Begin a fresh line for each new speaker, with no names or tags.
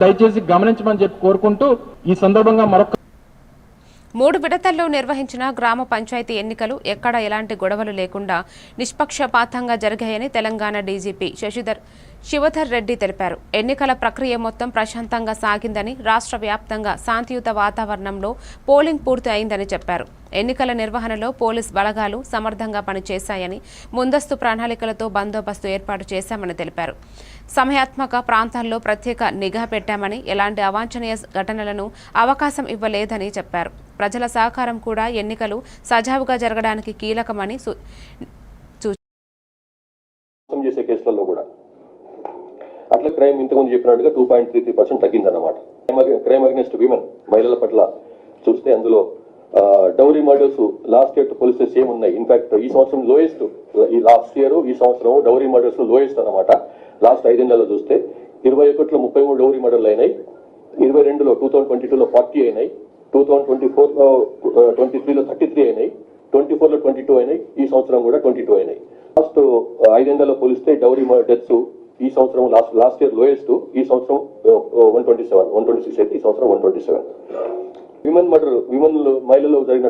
దయచేసి గమనించమని చెప్పి కోరుకుంటూ ఈ సందర్భంగా మరొక
మూడు విడతల్లో నిర్వహించిన గ్రామ పంచాయతీ ఎన్నికలు ఎక్కడ ఎలాంటి గొడవలు లేకుండా నిష్పక్షపాతంగా జరిగాయని తెలంగాణ డీజీపీ శశిధర్ శివధర్ రెడ్డి తెలిపారు. ఎన్నికల ప్రక్రియ మొత్తం ప్రశాంతంగా సాగిందని రాష్ట్ర వ్యాప్తంగా శాంతియుత వాతావరణంలో పోలింగ్ పూర్తి అయిందని చెప్పారు. ఎన్నికల నిర్వహణలో పోలీస్ బలగాలు సమర్థంగా పనిచేశాయని ముందస్తు ప్రణాళికలతో బందోబస్తు ఏర్పాటు చేశామని తెలిపారు. సమయాత్మక ప్రాంతాల్లో ప్రత్యేక నిఘా పెట్టామని ఎలాంటి అవాంఛనీయ ఘటనలను అవకాశం ఇవ్వలేదని చెప్పారు. ప్రజల సహకారం కూడా ఎన్నికలు సజావుగా జరగడానికి కీలకమని
చేసే కేసులలో కూడా అట్లా క్రైమ్ ఇంతకుముందు చెప్పినట్టుగా two point three three percent తగ్గిందన్నమాట. Crime against women మహిళల పట్ల చూస్తే అందులో డౌరీ మర్డర్స్ లాస్ట్ ఇయర్ పోలిస్తే సేమ్ ఉన్నాయి? ఇన్ఫాక్ట్ ఈ సంవత్సరం లోయెస్ట్ ఈ లాస్ట్ ఇయర్ ఈ సంవత్సరం డౌరీ మర్డర్స్ లోయెస్ట్ అన్నమాట. లాస్ట్ ఐదేళ్ళలో చూస్తే ఇరవై ఒకటిలో ముప్పై మూడు డౌరీ మర్డర్లు అయినాయి. ఇరవై రెండులో టూ థౌసండ్ ట్వంటీ టూలో ఫార్టీ అయినాయి. టూ థౌసండ్ ట్వంటీ ఫోర్లో ట్వంటీ త్రీలో థర్టీ త్రీ అయినాయి. ట్వంటీ ఫోర్లో ట్వంటీ టూ అయినాయి. ఈ సంవత్సరం కూడా ట్వంటీ టూ అయినాయి లాస్ట్ ఐదేళ్ళలో పోలిస్తే డౌరీ డెత్స్ ఈ సంవత్సరం లాస్ట్ లాస్ట్ ఇయర్ లోయెస్ట్ ఈ సంవత్సరం one twenty seven one twenty six అయితే ఈ సంవత్సరం one twenty seven women murder women మహిళలు జరిగిన